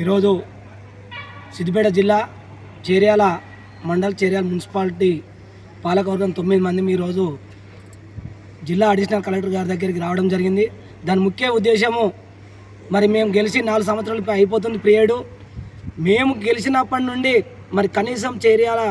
ఈరోజు సిద్దిపేట జిల్లా చేర్యాల మండల్ చేర్యాల మున్సిపాలిటీ పాలకవర్గం తొమ్మిది మంది ఈరోజు జిల్లా అడిషనల్ కలెక్టర్ గారి దగ్గరికి రావడం జరిగింది. దాని ముఖ్య ఉద్దేశము మరి మేము గెలిచి నాలుగు సంవత్సరాలపై అయిపోతుంది పీరియడు. మేము గెలిచినప్పటి నుండి మరి కనీసం చేర్యాల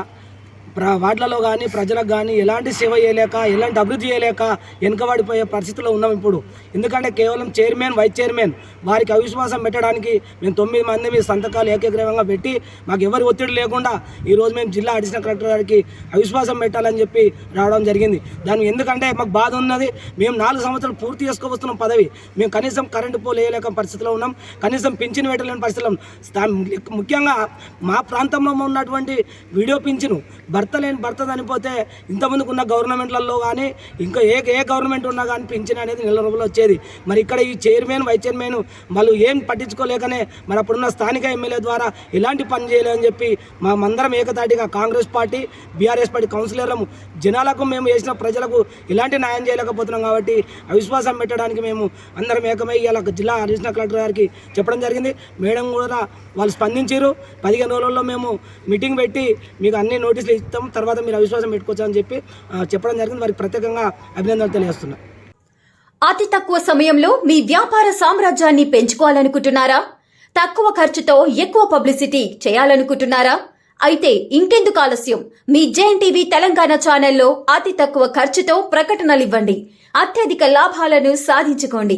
వార్డులలో కానీ ప్రజలకు కానీ ఎలాంటి సేవ చేయలేక ఎలాంటి అభివృద్ధి చేయలేక వెనుకబడిపోయే పరిస్థితిలో ఉన్నాం ఇప్పుడు. ఎందుకంటే కేవలం చైర్మన్ వైస్ చైర్మన్ వారికి అవిశ్వాసం పెట్టడానికి మేము తొమ్మిది మంది మీ సంతకాలు ఏకగ్రీవంగా పెట్టి మాకు ఎవరి ఒత్తిడి లేకుండా ఈరోజు మేము జిల్లా అడిషనల్ కలెక్టర్ గారికి అవిశ్వాసం పెట్టాలని చెప్పి రావడం జరిగింది. దాని ఎందుకంటే మాకు బాధ ఉన్నది మేము నాలుగు సంవత్సరాలు పూర్తి చేసుకోవస్తున్నాం పదవి. మేము కనీసం కరెంటు పోలు వేయలేక పరిస్థితిలో ఉన్నాం. కనీసం పింఛన్ పెట్టలేని పరిస్థితిలో ముఖ్యంగా మా ప్రాంతంలో ఉన్నటువంటి వీడియో పింఛను భర్త లేని భర్త చనిపోతే ఇంతమందికి ఉన్న గవర్నమెంట్లలో కానీ ఇంకా ఏ ఏ గవర్నమెంట్ ఉన్నా కానీ పింఛన్ అనేది నెల రోజులు వచ్చేది. మరి ఇక్కడ ఈ చైర్మన్ వైస్ చైర్మన్ వాళ్ళు ఏం పట్టించుకోలేకనే మరి అప్పుడున్న స్థానిక ఎమ్మెల్యే ద్వారా ఎలాంటి పని చేయలేదని చెప్పి మా మందరం ఏకతాటిగా కాంగ్రెస్ పార్టీ బీఆర్ఎస్ పార్టీ కౌన్సిలర్లము జనాలకు మేము చేసిన ప్రజలకు ఎలాంటి న్యాయం చేయలేకపోతున్నాం కాబట్టి అవిశ్వాసం పెట్టడానికి మేము అందరం ఏకమై ఇలా జిల్లా అడిషనల్ కలెక్టర్ గారికి చెప్పడం జరిగింది. మేడం కూడా వాళ్ళు స్పందించారు పదిహేను రోజుల్లో మేము మీటింగ్ పెట్టి మీకు అన్ని నోటీసులు ఇస్తాం తర్వాత మీరు అవిశ్వాసం పెట్టుకోవచ్చు అని చెప్పి చెప్పడం జరిగింది. వారికి ప్రత్యేకంగా అభినందనలు తెలియజేస్తున్నా. అతి తక్కువ సమయంలో మీ వ్యాపార సామ్రాజ్యాన్ని పెంచుకోవాలనుకుంటున్నారా? తక్కువ ఖర్చుతో ఎక్కువ పబ్లిసిటీ చేయాలనుకుంటున్నారా? అయితే ఇంకెందుకు ఆలస్యం. మీ జేఎన్ టీవీ తెలంగాణ ఛానల్లో అతి తక్కువ ఖర్చుతో ప్రకటనలు ఇవ్వండి. అత్యధిక లాభాలను సాధించుకోండి.